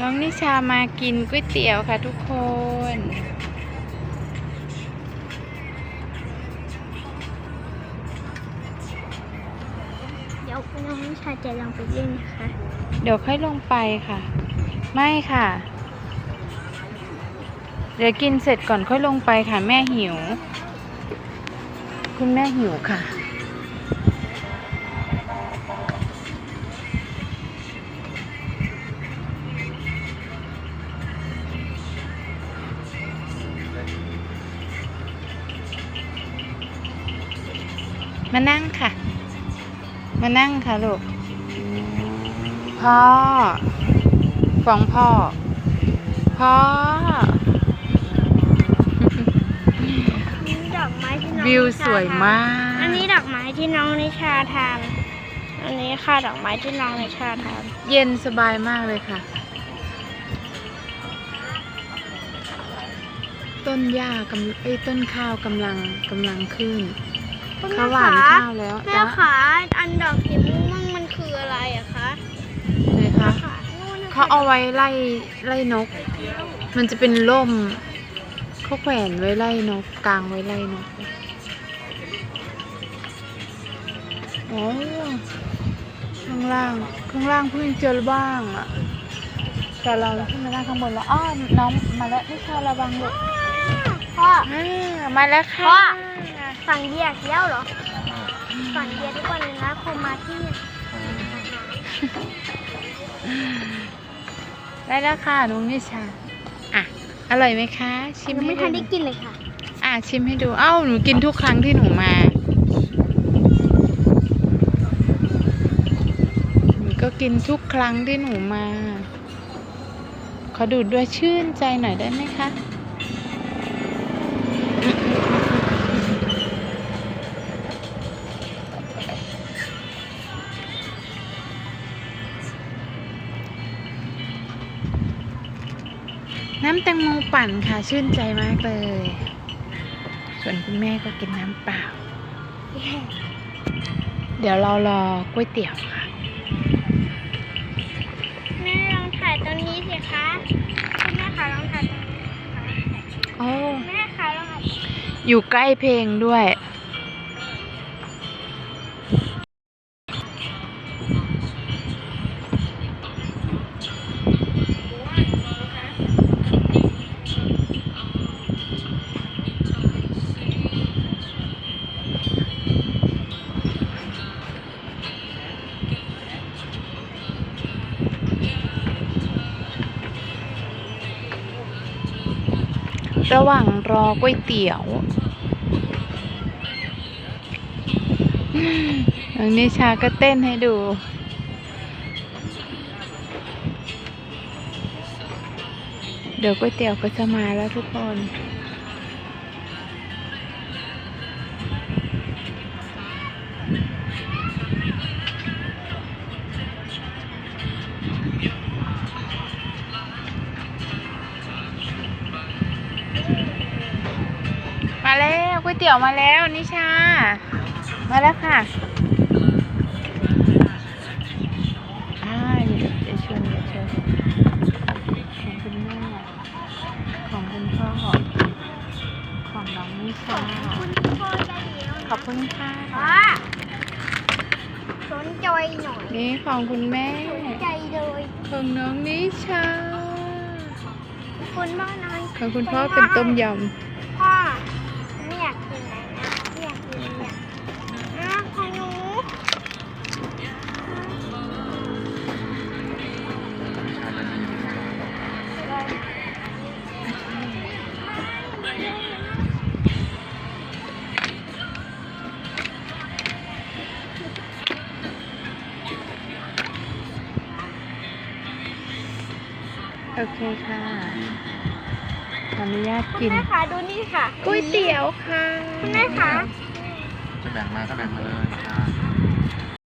น้องนิชามากินก๋วยเตี๋ยวค่ะทุกคน เดี๋ยวน้องนิชาจะลองไปเล่นนะคะ เดี๋ยวค่อยลงไปค่ะ ไม่ค่ะ เดี๋ยวกินเสร็จก่อนค่อยลงไปค่ะ แม่หิว คุณแม่หิวค่ะ มานั่งค่ะ มานั่งค่ะลูก พ่อฟ้องพ่อ พ่อนี่ดอกไม้ที่น้องวิวนิชสวยมาก อันนี้ดอกไม้ที่น้องนิชาทานอันนี้ค่ะดอกไม้ที่น้องนิชาทานเย็นสบายมากเลยค่ะ ต้นหญ้ากำเอ้ยต้นข้าวกำลังกำลังขึ้นคุณ เขาแม่หวานคะข้าวแล้วแม่จ้ะขาอันดอกสีม่วงๆมันคืออะไรอะคะเลยค่ะค่ะนู่นนะคะเขาเอาไว้ไล่ไล่นก มันจะเป็นร่มเขาแขวนไว้ไล่นกกลางไว้ไล่นกโอ้ข้างล่างข้างล่างเพิ่งเจอบ้างอะแต่เราขึ้นมานั่งข้างบนแล้วอ้อน้องมาแล้วนี่ค่ะระวังลูกพ่ออ่ามาแล้วค่ะพ่อ สั่งเบียร์เที่ยวเหรอ สั่งเบียร์ทุกวันเลยนะคงมาที่นี่ได้แล้วค่ะน้องนิชา อะ อร่อยไหมคะ ชิมยังให้ไม่ทันได้ดูกินเลยค่ะ อะชิมให้ดู เอ้า หนูกินทุกครั้งที่หนูมา หนูก็กินทุกครั้งที่หนูมา ขอดูดด้วยชื่นใจหน่อยได้ไหมคะ น้ำแตงโมปั่นค่ะ ชื่นใจมากเลย ส่วนคุณแม่ก็กินน้ำเปล่า เดี๋ยวเรารอก๋วยเตี๋ยวค่ะ แม่ลองถ่ายตรงนี้สิคะคุณแม่คะลองถ่ายตรงนี้สิคะโอ้ แม่คะลองถ่ายอยู่ใกล้เพลงด้วย ระหว่างรอก๋วยเตี๋ยวน้องนิชาก็เต้นให้ดูเดี๋ยวก๋วยเตี๋ยวก็จะมาแล้วทุกคน วก๋วยเตี๋ยวมาแล้วนิชา มาแล้วค่ะอ่าเดี๋ยวเชวนเชวนของคุณแม่ของคุณพ่อของน้องนิชาขอบคุณค่ะสนใจหน่อย นี่ของคุณแม่สนใจเลยของน้องนิชาขอบคุณพ่อน้อยของคุณพ่อเป็นต้มยพ่ โอเคค่ะขออนุญาตคุกิณนแม่คะดูนี่ค่ะก๋วยเตี๋ยวค่ะ คุณแม่คะ จะแบ่งมาก็แบ่งมาเลย